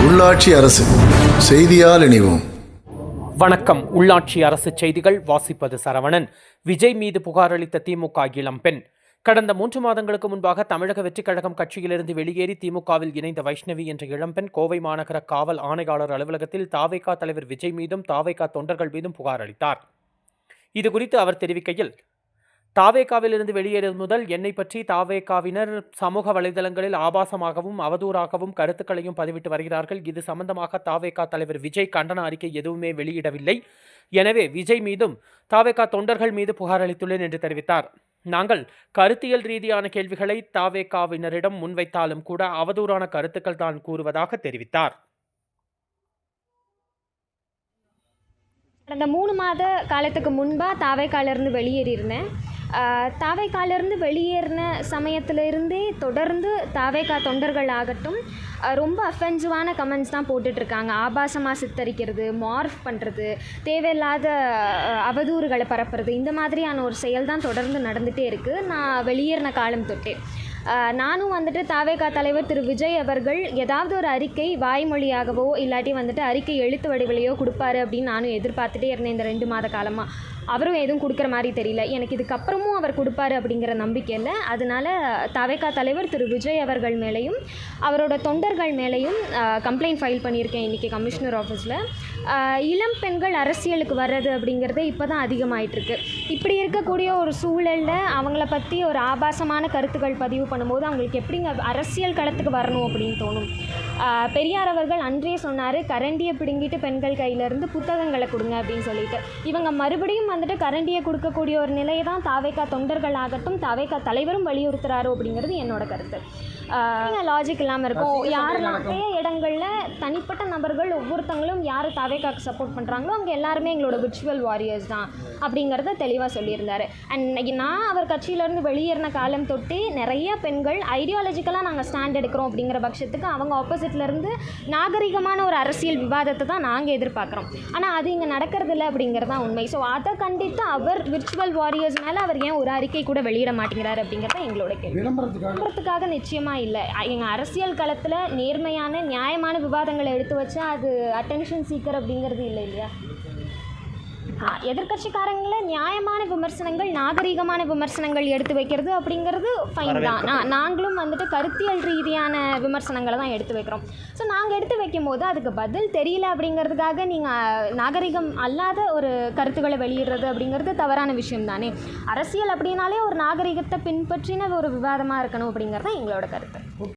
உள்ளாட்சி அரசு செய்தியால் இணைவோம். வணக்கம். உள்ளாட்சி அரசு செய்திகள் வாசிப்பது சரவணன். விஜய் மீது புகார் அளித்த திமுக இளம்பெண் கடந்த மூன்று மாதங்களுக்கு முன்பாக தமிழக வெற்றிக் கழகம் கட்சியிலிருந்து வெளியேறி திமுகவில் இணைந்த வைஷ்ணவி என்ற இளம்பெண் கோவை மாநகர காவல் ஆணையாளர் அலுவலகத்தில் தாவேகா தலைவர் விஜய் மீதும் தாவேகா தொண்டர்கள் மீதும் புகார் அளித்தார். இதுகுறித்து அவர் தெரிவிக்கையில் தாவேகாவிலிருந்து வெளியேறும் முதல் என்னை பற்றி தாவேகாவினர் சமூக வலைதளங்களில் ஆபாசமாகவும் அவதூறாகவும் கருத்துக்களையும் பதிவிட்டு வருகிறார்கள். இது சம்பந்தமாக தாவேகா தலைவர் விஜய் கண்டன அறிக்கை எதுவுமே வெளியிடவில்லை. எனவே விஜய் மீதும் தாவேகா தொண்டர்கள் மீது புகார் அளித்துள்ளேன் என்று தெரிவித்தார். நாங்கள் கருத்தியல் ரீதியான கேள்விகளை தாவேகாவினரிடம் முன்வைத்தாலும் கூட அவதூறான கருத்துக்கள் தான் கூறுவதாக தெரிவித்தார். கடந்த மூணு மாத காலத்துக்கு முன்பாக தாவைக்காலிருந்து வெளியேறியிருந்தேன். தாவைக்காலிருந்து வெளியேறின சமயத்திலிருந்தே தொடர்ந்து தாவைக்கா தொண்டர்கள் ஆகட்டும் ரொம்ப அஃபென்சிவான கமெண்ட்ஸ் தான் போட்டுட்ருக்காங்க. ஆபாசமாக சித்தரிக்கிறது மார்ஃப் பண்ணுறது தேவையில்லாத அவதூறுகளை பரப்புறது இந்த மாதிரியான ஒரு செயல் தான் தொடர்ந்து நடந்துகிட்டே இருக்குது நான் வெளியேறின காலம் தொட்டே. நானும் வந்துட்டு தாவேகா தலைவர் திரு. விஜய் அவர்கள் ஏதாவது ஒரு அறிக்கை வாய்மொழியாகவோ இல்லாட்டி வந்துட்டு அறிக்கை எழுத்து வடிவிலையோ கொடுப்பாரு அப்படின்னு நானும் எதிர்பார்த்துட்டே இருந்தேன் இந்த ரெண்டு மாத காலமாக அவரும் எதுவும் கொடுக்குற மாதிரி தெரியல. எனக்கு இதுக்கப்புறமும் அவர் கொடுப்பாரு அப்படிங்கிற நம்பிக்கை இல்லை. அதனால் தாவேகா தலைவர் திரு விஜய் அவர்கள் மேலேயும் அவரோட தொண்டர்கள் மேலேயும் கம்ப்ளைண்ட் ஃபைல் பண்ணியிருக்கேன் இன்றைக்கி கமிஷனர் ஆஃபீஸில் இளம் பெண்கள் அரசியலுக்கு வர்றது அப்படிங்கிறது இப்போ தான் அதிகமாயிட்டிருக்கு. இப்படி இருக்கக்கூடிய ஒரு சூழலில் அவங்கள பற்றி ஒரு ஆபாசமான கருத்துக்கள் பதிவு பண்ணும்போது அவங்களுக்கு எப்படிங்க அரசியல் களத்துக்கு வரணும் அப்படின்னு தோணும். பெரியார் அவர்கள் அன்றே சொன்னார் கரண்டியை பிடுங்கிட்டு பெண்கள் கையிலேருந்து புத்தகங்களை கொடுங்க அப்படின்னு சொல்லிட்டு. இவங்க மறுபடியும் வந்துட்டு கரண்டியை கொடுக்கக்கூடிய ஒரு நிலையை தான் தாவேக்கா தொண்டர்கள் ஆகட்டும் தாவேக்கா தலைவரும் வலியுறுத்துறாரோ அப்படிங்கிறது என்னோட கருத்து. லாஜிக் இல்லாமல் இருக்கும். யாரெல்லாம் நிறைய இடங்களில் தனிப்பட்ட நபர்கள் ஒவ்வொருத்தங்களும் யார் தாவேக்காக்கு சப்போர்ட் பண்ணுறாங்களோ அவங்க எல்லாருமே எங்களோட விர்ச்சுவல் வாரியர்ஸ் தான் அப்படிங்கிறத தெளிவாக சொல்லியிருந்தாரு. அண்ட் நான் அவர் கட்சியிலேருந்து வெளியேறின காலம் தொட்டு நிறைய பெண்கள் ஐடியாலஜிக்கலாக நாங்கள் ஸ்டாண்ட் எடுக்கிறோம் அப்படிங்கிற பட்சத்துக்கு அவங்க ஆப்போசிட்ல இருந்து நாகரிகமான ஒரு அரசியல் விவாதத்தை தான் நாங்கள் எதிர்பார்க்குறோம். ஆனால் அது இங்கே நடக்கிறது இல்லை அப்படிங்கிறது தான் உண்மை. ஸோ அதை கண்டித்து அவர் விர்ச்சுவல் வாரியர்ஸ் மேலே அவர் ஏன் ஒரு அறிக்கை கூட வெளியிட மாட்டேங்கிறார் அப்படிங்கிறது எங்களோட கேள்வி. விளம்பரத்துக்காக? நிச்சயமாக இல்லை. எங்கள் அரசியல் களத்தில் நேர்மையான நியாயமான விவாதங்களை எடுத்து வச்சா அது அட்டென்ஷன் சீக்கர் அப்படிங்கிறது இல்லை இல்லையா? எதிர்கட்சிக்காரங்கள நியாயமான விமர்சனங்கள் நாகரீகமான விமர்சனங்கள் எடுத்து வைக்கிறது அப்படிங்கிறது ஃபைன் தான். நாங்களும் வந்துட்டு கருத்தியல் ரீதியான விமர்சனங்களை தான் எடுத்து வைக்கிறோம். ஸோ நாங்கள் எடுத்து வைக்கும் போது அதுக்கு பதில் தெரியல அப்படிங்கிறதுக்காக நீங்கள் நாகரிகம் அல்லாத ஒரு கருத்துக்களை வெளியிடுறது அப்படிங்கிறது தவறான விஷயம் தானே. அரசியல் அப்படின்னாலே ஒரு நாகரிகத்தை பின்பற்றின ஒரு விவாதமாக இருக்கணும் அப்படிங்கிறது தான் எங்களோட கருத்து.